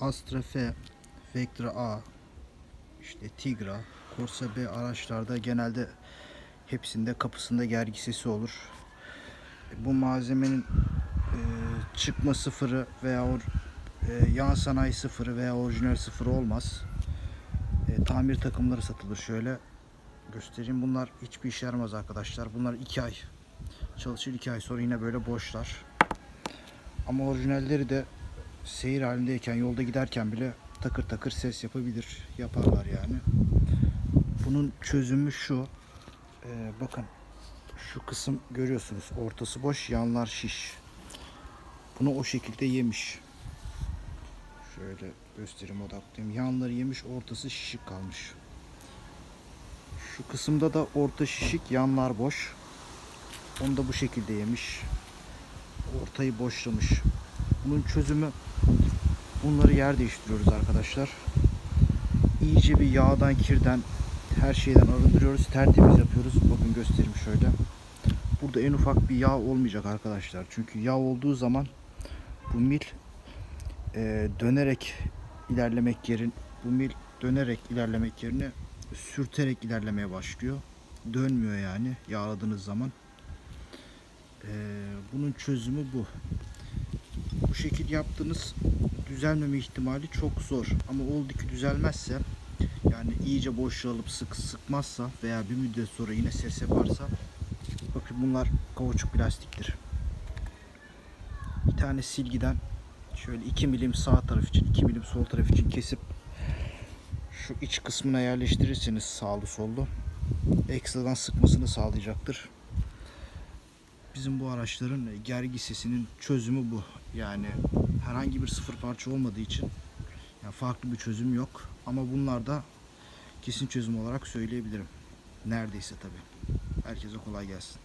Astra F, Vectra A, işte Tigra, Corsa B araçlarda genelde hepsinde kapısında gergi sesi olur. Bu malzemenin e, çıkma sıfırı veya or, e, yan sanayi sıfırı veya orijinal sıfırı olmaz. E, tamir takımları satılır şöyle. Göstereyim. Bunlar hiçbir işe yaramaz arkadaşlar. Bunlar 2 ay çalışır 2 ay sonra yine böyle boşlar. Ama orijinalleri de seyir halindeyken yolda giderken bile takır takır ses yapabilir. Yaparlar yani. Bunun çözümü şu. Ee, bakın şu kısım görüyorsunuz. Ortası boş, yanlar şiş. Bunu o şekilde yemiş. Şöyle göstereyim odaklayayım. Yanları yemiş, ortası şişik kalmış. Şu kısımda da orta şişik, yanlar boş. Onu da bu şekilde yemiş. Ortayı boşlamış. Bunun çözümü bunları yer değiştiriyoruz arkadaşlar. İyice bir yağdan, kirden, her şeyden arındırıyoruz. Tertemiz yapıyoruz. Bakın göstereyim şöyle. Burada en ufak bir yağ olmayacak arkadaşlar. Çünkü yağ olduğu zaman bu mil e, dönerek ilerlemek yerin bu mil dönerek ilerlemek yerine sürterek ilerlemeye başlıyor. Dönmüyor yani yağladığınız zaman. E, bunun çözümü bu. Şekil yaptığınız düzelmeme ihtimali çok zor. Ama oldu ki düzelmezse yani iyice boşluğa alıp sık sıkmazsa veya bir müddet sonra yine ses yaparsa bakın bunlar kauçuk plastiktir. Bir tane silgiden şöyle 2 milim sağ taraf için 2 milim sol taraf için kesip şu iç kısmına yerleştirirseniz sağlı sollu ekstradan sıkmasını sağlayacaktır. Bizim bu araçların gergi sesinin çözümü bu. Yani herhangi bir sıfır parça olmadığı için yani farklı bir çözüm yok. Ama bunlar da kesin çözüm olarak söyleyebilirim. Neredeyse tabi. Herkese kolay gelsin.